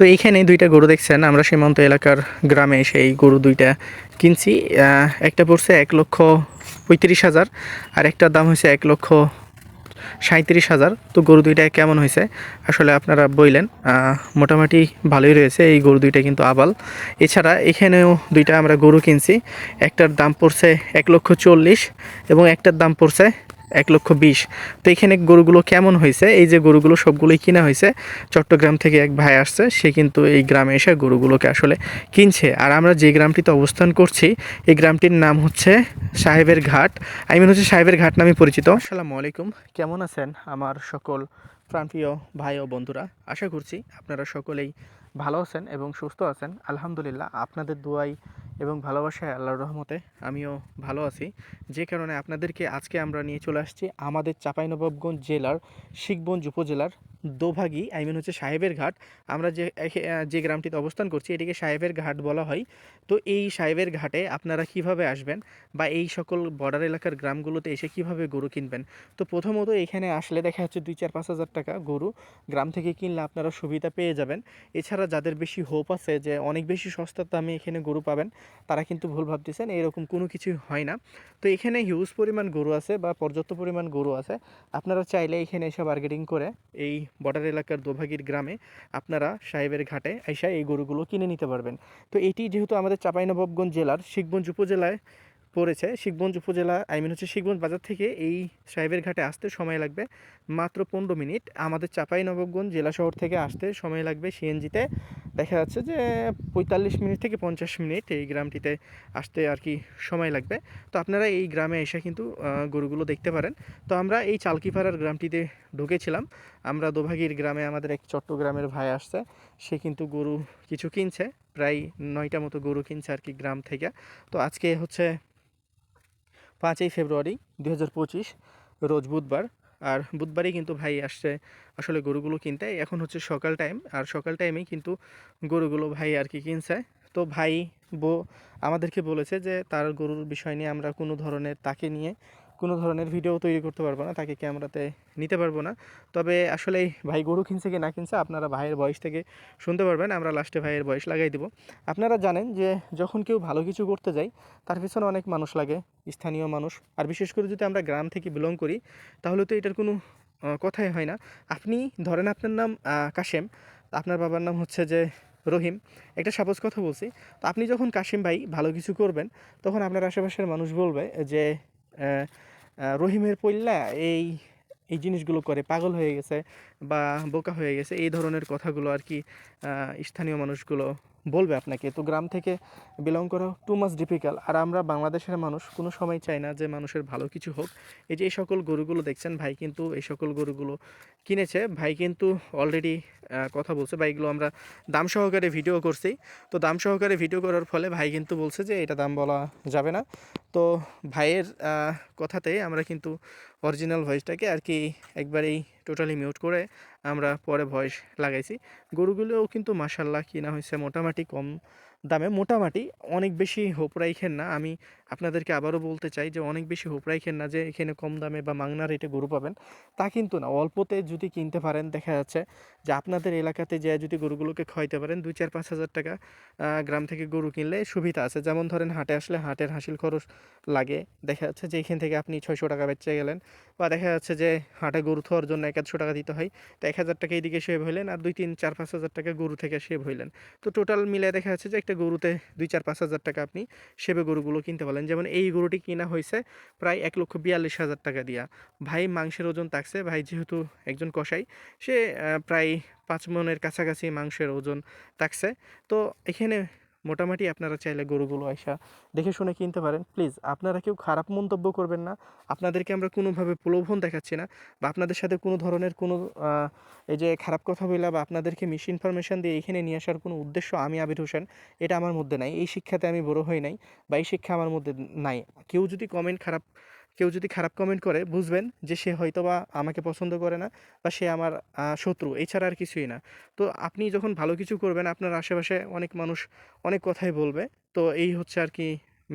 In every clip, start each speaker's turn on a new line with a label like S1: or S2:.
S1: তো এইখানে দুইটা গরু দেখছেন। আমরা সীমান্ত এলাকার গ্রামে এসে এই গরু দুইটা কিনছি। একটা পড়ছে এক লক্ষ পঁয়ত্রিশ হাজার আর একটার দাম হয়েছে এক লক্ষ সাঁত্রিশ হাজার। তো গরু দুইটা কেমন হয়েছে? আসলে আপনারা বললেন আহ, মোটামুটি ভালোই রয়েছে। এই গরু দুইটা কিন্তু আবাল। এছাড়া এখানেও দুইটা আমরা গরু কিনছি। একটার দাম পড়ছে এক লক্ষ চল্লিশ এবং একটার দাম পড়ছে এক লক্ষ বিশ। তো এখানে গরুগুলো কেমন হয়েছে? এই যে গরুগুলো সবগুলোই কিনা হয়েছে। চট্টগ্রাম থেকে এক ভাই আসছে, সে কিন্তু এই গ্রামে এসে গরুগুলোকে আসলে কিনছে। আর আমরা যে গ্রামটিতে অবস্থান করছি, এই গ্রামটির নাম হচ্ছে সাহেবের ঘাট। আই মিন হচ্ছে সাহেবের ঘাট নামে পরিচিত। আসসালামু আলাইকুম। কেমন আছেন আমার সকল প্রাণপ্রিয় ভাই ও বন্ধুরা? আশা করছি আপনারা সকলেই ভালো আছেন এবং সুস্থ আছেন। আলহামদুলিল্লাহ, আপনাদের দোয়াই এবং ভালোবাসায় আল্লাহর রহমতে আমিও ভালো আছি। যে কারণে আপনাদেরকে আজকে আমরা নিয়ে চলে আসছি আমাদের চাঁপাইনবাবগঞ্জ জেলার শিখগঞ্জ উপজেলার দোভাগী আই মিন হচ্ছে সাহেবের ঘাট। আমরা যে যে গ্রামটিতে অবস্থান করছি, এটিকে সাহেবের ঘাট বলা হয়। তো এই সাহেবের ঘাটে আপনারা কীভাবে আসবেন বা এই সকল বর্ডার এলাকার গ্রামগুলোতে এসে কীভাবে গরু কিনবেন? তো প্রথমত এখানে আসলে দেখা যাচ্ছে দুই চার পাঁচ হাজার টাকা গরু গ্রাম থেকে কিনলে আপনারা সুবিধা পেয়ে যাবেন। এছাড়া যাদের বেশি হোপ আছে যে অনেক বেশি সস্তার দামে এখানে গরু পাবেন, তারা কিন্তু ভুল ভাবতেছেন, এরকম কোনো কিছুই হয় না। তো এখানে হিউজ পরিমাণ গরু আছে বা পর্যাপ্ত পরিমাণ গরু আছে। আপনারা চাইলে এখানে এসে বার্গেটিং করে এই বর্ডার এলাকার দোভাগির গ্রামে আপনারা সাহেবের ঘাটে আইসা এই গরুগুলো কিনে নিতে পারবেন। তো এটি যেহেতু আমাদের চাঁপাইনবাবগঞ্জ জেলার শিখগঞ্জ উপজেলায় পড়েছে শিখগঞ্জ উপজেলা আই মিন হচ্ছে শিখগঞ্জ বাজার থেকে এই সাহেবের ঘাটে আসতে সময় লাগবে মাত্র পনেরো মিনিট। আমাদের চাপাই চাঁপাইনবাবগঞ্জ জেলা শহর থেকে আসতে সময় লাগবে সিএনজিতে। দেখা যাচ্ছে যে পঁয়তাল্লিশ মিনিট থেকে পঞ্চাশ মিনিট এই গ্রামটিতে আসতে আর কি সময় লাগবে। তো আপনারা এই গ্রামে এসে কিন্তু গরুগুলো দেখতে পারেন। তো আমরা এই চালকিপাড়ার গ্রামটিতে ঢুকেছিলাম। আমরা দোভাগীর গ্রামে আমাদের এক চট্টগ্রামের ভাই আসছে। সে কিন্তু গরু কিছু কিনছে, প্রায় নয়টা মতো গরু কিনছে আর কি গ্রাম থেকে। তো আজকে হচ্ছে পাঁচই ফেব্রুয়ারি দু হাজার পঁচিশ, রোজ বুধবার। আর বুধবারই কিন্তু ভাই আসছে আসলে গরুগুলো কিনতে। এখন হচ্ছে সকাল টাইম আর সকাল টাইমেই কিন্তু গরুগুলো ভাই আর কি কিনছে। তো ভাই বো আমাদেরকে বলেছে যে তার গরুর বিষয় নিয়ে আমরা কোনো ধরনের তাকে নিয়ে কোনো ধরনের ভিডিও তৈরি করতে পারব না, তাকে ক্যামেরাতে নিতে পারব না। তবে আসলে ভাই গরু কিনছে কি না কিনছে, আপনারা ভাইয়ের বয়স থেকে শুনতে পারবেন, আমরা লাস্টে ভাইয়ের বয়স লাগাই দিব। আপনারা জানেন যে যখন কেউ ভালো কিছু করতে যায়, তার পিছনে অনেক মানুষ লাগে, স্থানীয় মানুষ। আর বিশেষ করে যদি আমরা গ্রাম থেকে বিলং করি, তাহলে তো এটার কোনো কথাই হয় না। আপনি ধরেন আপনার নাম কাশেম, আপনার বাবার নাম হচ্ছে যে রহিম, একটা সাপোজ কথা বলছি। তো আপনি যখন কাশিম ভাই ভালো কিছু করবেন, তখন আপনার আশেপাশের মানুষ বলবে যে রহিমের পল্লা এই এই জিনিসগুলো করে, পাগল হয়ে গেছে বা বোকা হয়ে গেছে, এই ধরনের কথাগুলো আর কি স্থানীয় মানুষগুলো বলবে আপনাকে। তো গ্রাম থেকে বিলং করা টু মাস ডিফিকাল্ট আর আমরা বাংলাদেশের মানুষ, কোনো সময় চাই না যে মানুষের ভালো কিছু হোক। এই যে এই সকল গরুগুলো দেখছেন, ভাই কিন্তু এই সকল গরুগুলো কিনেছে। ভাই কিন্তু অলরেডি কথা বলছে। বা এগুলো আমরা দাম সহকারে ভিডিও করছি। তো দাম সহকারে ভিডিও করার ফলে ভাই কিন্তু বলছে যে এটা দাম বলা যাবে না। তো ভাইয়ের কথাতে আমরা কিন্তু অরিজিনাল ভয়েসটাকে আর কি একবারেই টোটালি মিউট করে আমরা পরে ভয়েস লাগাইছি। গরুগুলোও কিন্তু মাসাল্লাহ কিনা হয়েছে মোটামুটি কম দামে। মোটামুটি অনেক বেশি হোপ রাইখেন না। আমি আপনাদেরকে আবারও বলতে চাই যে অনেক বেশি হোপ রাইখেন না যে এখানে কম দামে বা মাংনা রেটে গরু পাবেন, তা কিন্তু না। অল্পতে যদি কিনতে পারেন, দেখা যাচ্ছে যে আপনাদের এলাকাতে যে যদি গরুগুলোকে খাওয়াইতে পারেন, দুই চার পাঁচ হাজার টাকা গ্রাম থেকে গরু কিনলে সুবিধা আছে। যেমন ধরেন হাটে আসলে হাটের হাসিল খরচ লাগে। দেখা যাচ্ছে যে এখান থেকে আপনি ছয়শো টাকা বেচে গেলেন বা দেখা যাচ্ছে যে হাটে গরু থোয়ার জন্য এক একশো টাকা দিতে হয়, তো এক হাজার টাকা এইদিকে সেভ হইলেন আর দুই, তিন, চার, পাঁচ হাজার টাকা গরু থেকে সেভ হইলেন। তো টোটাল মিলে দেখা যাচ্ছে যে একটা গরুতে দুই, চার, পাঁচ হাজার টাকা আপনি সেবে গরুগুলো কিনতে পারলেন। যেমন এই গরুটি কিনা হয়েছে প্রায় এক লক্ষ বিয়াল্লিশ হাজার টাকা দিয়া। ভাই মাংসের ওজন থাকছে, ভাই যেহেতু একজন কষাই সে প্রায় পাঁচ মনের কাছাকাছি মাংসের ওজন থাকছে। তো এখানে মোটামুটি আপনারা চাইলে গরুগুলো আইসা দেখে শুনে কিনতে পারেন। প্লিজ আপনারা কেউ খারাপ মন্তব্য করবেন না। আপনাদেরকে আমরা কোনোভাবে প্রলোভন দেখাচ্ছি না বা আপনাদের সাথে কোনো ধরনের কোনো এই যে খারাপ কথা বললা বা আপনাদেরকে মিস ইনফরমেশন দিয়ে এখানে নিয়ে আসার কোনো উদ্দেশ্য আমি আবির হোসেন, এটা আমার মধ্যে নাই। এই শিক্ষাতে আমি বড় হই নাই বা এই শিক্ষা আমার মধ্যে নাই। কেউ যদি কমেন্ট খারাপ কেউ যদি খারাপ কমেন্ট করে, বুঝবেন যে সে হয়তো বা আমাকে পছন্দ করে না বা সে আমার শত্রু। এছাড়া আর কিছুই না। তো আপনি যখন ভালো কিছু করবেন, আপনার আশেপাশে অনেক মানুষ অনেক কথাই বলবে। তো এই হচ্ছে আর কি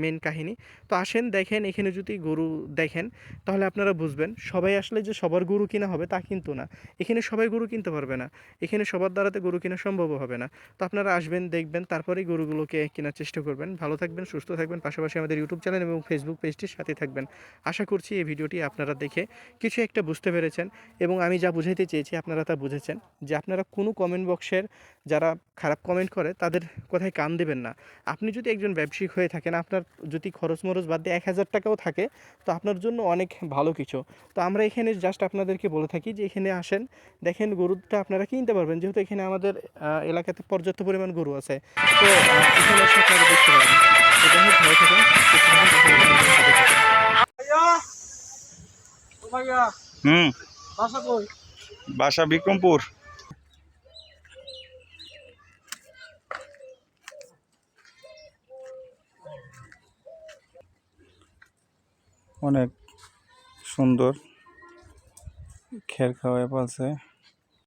S1: মেন কাহিনী। তো আসেন, দেখেন, এখানে যদি গরু দেখেন, তাহলে আপনারা বুঝবেন, সবাই আসলে যে সবার গরু কিনা হবে তা কিন্তু না। এখানে সবাই গরু কিনতে পারবে না। এখানে সবার দ্বারাতে গরু কেনা সম্ভব হবে না। তো আপনারা আসবেন, দেখবেন তারপরেই গরুগুলোকে কেনার চেষ্টা করবেন। ভালো থাকবেন, সুস্থ থাকবেন, পাশাপাশি আমাদের ইউটিউব চ্যানেল এবং ফেসবুক পেজটির সাথে থাকবেন। আশা করছি এই ভিডিওটি আপনারা দেখে কিছু একটা বুঝতে পেরেছেন এবং আমি যা বুঝাইতে চেয়েছি, আপনারা তা বুঝেছেন যে আপনারা কোনো কমেন্ট বক্সের যারা খারাপ কমেন্ট করে, তাদের কথায় কান দেবেন না। আপনি যদি একজন ব্যবসায়িক হয়ে থাকেন, আপনার যদি খরচ মরচ বাদ দিয়ে এক হাজার টাকাও থাকে তো আপনার জন্য অনেক ভালো কিছু। তো আমরা এখানে জাস্ট আপনাদেরকে বলে থাকি যে এখানে আসেন দেখেন গরুটা আপনারা কিনতে পারবেন যেহেতু এখানে আমাদের এলাকাতে পর্যাপ্ত পরিমাণ গরু আছে। তো আহ, এখানে এসে আপনারা দেখতে পারেন তো যাই হোক, ভালো থাকুন, সুস্থ থাকুন, দেখা হবে আমাদের সাথে থাকুন।
S2: ভাইয়া ও ভাইয়া
S3: হুম
S2: বাসা কই
S3: বাসা বিক্রমপুর অনেক সুন্দর খের পালছে।